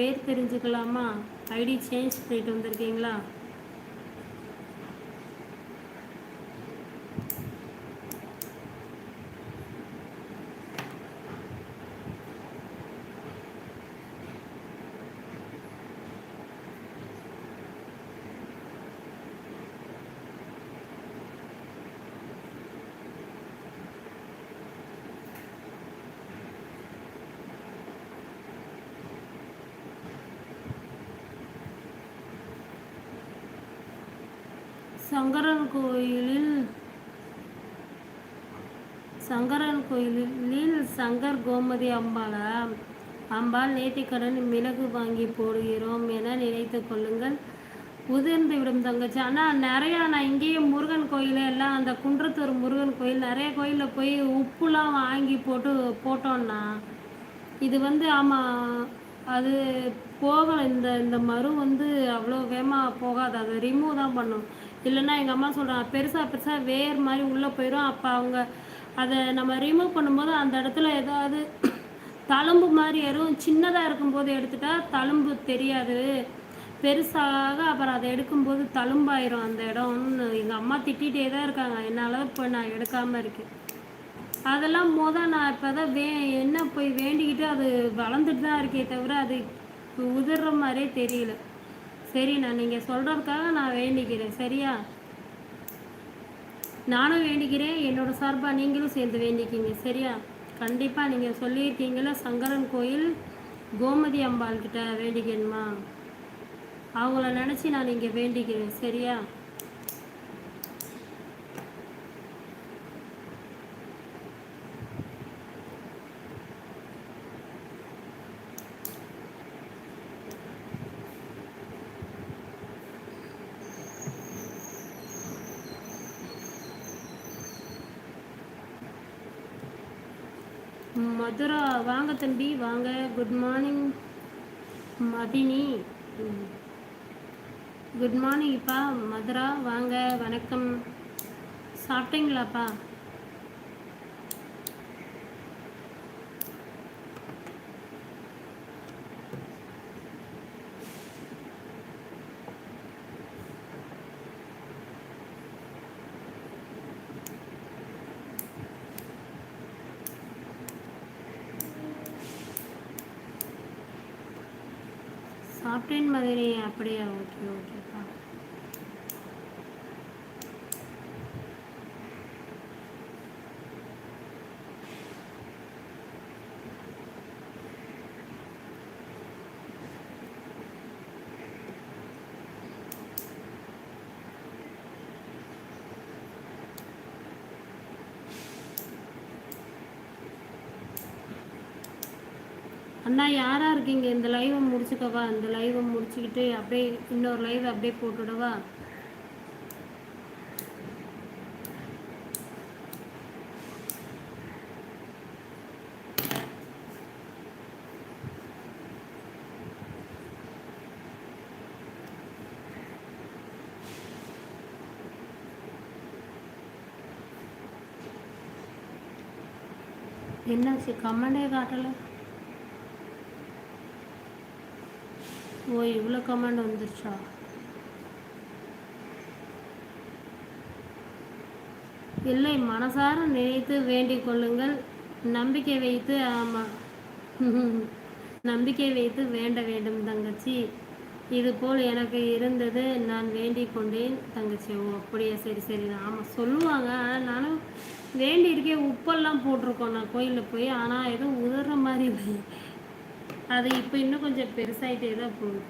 பேர் தெரிஞ்சுக்கலாமா? ID change பண்ணிட்டு வந்திருக்கீங்களா? சங்கரன் கோயிலில் சங்கரன் கோயிலில் சங்கர் கோமதி அம்பாளா அம்பாள் நேர்த்திக்கடன் மிளகு வாங்கி போடுகிறோம் என நினைத்து கொள்ளுங்கள். உதிர்ந்து விடும் தங்கச்சி. ஆனால் நிறையா நான் இங்கேயே முருகன் கோயில் எல்லாம் அந்த குன்றத்தூர் முருகன் கோயில் நிறைய கோயிலில் போய் உப்புலாம் வாங்கி போட்டு போட்டோம்னா இது வந்து ஆமாம் அது போகலை. இந்த இந்த மரு வந்து அவ்வளோ வேகமாக போகாது. அதை ரிமூவ் தான் பண்ணும். இல்லைன்னா எங்கள் அம்மா சொல்கிறாங்க பெருசாக பெருசாக வேர் மாதிரி உள்ளே போயிடும் அப்போ அவங்க அதை நம்ம ரிமூவ் பண்ணும்போது அந்த இடத்துல ஏதாவது தழும்பு மாதிரி எறும் சின்னதாக இருக்கும்போது எடுத்துட்டா தழும்பு தெரியாது. பெருசாக அப்புறம் அதை எடுக்கும்போது தழும்பாயிரும் அந்த இடம்னு எங்கள் அம்மா திட்டிகிட்டே தான் இருக்காங்க. என்னால் இப்போ நான் எடுக்காமல் இருக்கேன். அதெல்லாம் மொதல் நான் இப்போ தான் வே என்ன போய் வேண்டிக்கிட்டு அது வளர்ந்துட்டு தான் இருக்கே தவிர அது உதிர்ற மாதிரியே தெரியல. சரி நான் நீங்கள் சொல்கிறதுக்காக நான் வேண்டிக்கிறேன். சரியா? நானும் வேண்டிக்கிறேன். என்னோட சார்பாக நீங்களும் சேர்ந்து வேண்டிக்கிங்க. சரியா? கண்டிப்பாக நீங்கள் சொல்லியிருக்கீங்களா சங்கரன் கோயில் கோமதி அம்பாள் கிட்ட வேண்டிக்கணுமா? அவங்கள நினச்சி நான் இங்கே வேண்டிக்கிறேன். சரியா? மதுரா வாங்க தம்பி வாங்க. குட் மார்னிங் மதினி. குட் மார்னிங்ப்பா மதுரா வாங்க. வணக்கம். சாப்பிட்டீங்களாப்பா? சாப்பிட்டேன் மதுரை அப்படியா? ஓகே ஓகேப்பா. அண்ணா யாராக இருக்கீங்க? இந்த லைவை முடிச்சுக்கவா? இந்த லைவை முடிச்சுக்கிட்டு அப்படியே இன்னொரு லைவ் அப்படியே போட்டுடவா என்ன கமெண்டே காட்டலை. ஓ இவ்வளோ கமெண்ட் வந்துருச்சா? இல்லை மனசார நினைத்து வேண்டிக் கொள்ளுங்கள். நம்பிக்கை வைத்து ஆமாம் நம்பிக்கை வைத்து வேண்ட வேண்டும் தங்கச்சி. இது போல் எனக்கு இருந்தது நான் வேண்டிக் கொண்டேன் தங்கச்சி. ஓ அப்படியா? சரி சரி. ஆமாம் சொல்லுவாங்க. ஆனால் நானும் வேண்டி இருக்கே உப்பெல்லாம் போட்டிருக்கோம். நான் கோயிலில் போய் ஆனால் எதுவும் உதற மாதிரி இல்லை அது இப்போ இன்னும் கொஞ்சம் பெருசாயிட்டே தான் போகுது.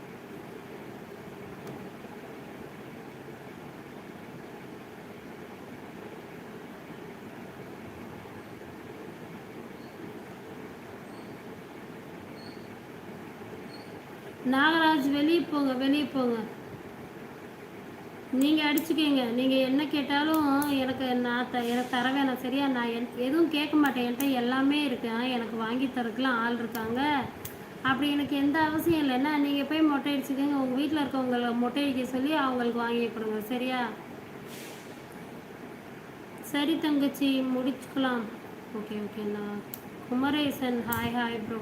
நாகராஜ் வெளியே போங்க வெளியே போங்க. நீங்கள் அடிச்சுக்கங்க. நீங்கள் என்ன கேட்டாலும் எனக்கு நான் த எனக்கு தர வேணாம். சரியா? நான் என் எதுவும் கேட்க மாட்டேன். என்கிட்ட எல்லாமே இருக்கு. எனக்கு வாங்கி தரக்குலாம் ஆள் இருக்காங்க. அப்படி எனக்கு எந்த அவசியம் இல்லைன்னா நீங்கள் போய் மொட்டை அடிச்சுக்கோங்க. உங்கள் வீட்டில் இருக்கவங்களை மொட்டை அடிக்க சொல்லி அவங்களுக்கு வாங்கி கொடுங்க. சரியா? சரி தங்கச்சி முடிச்சுக்கலாம். ஓகே ஓகேண்ணா குமரேசன். Hi hi bro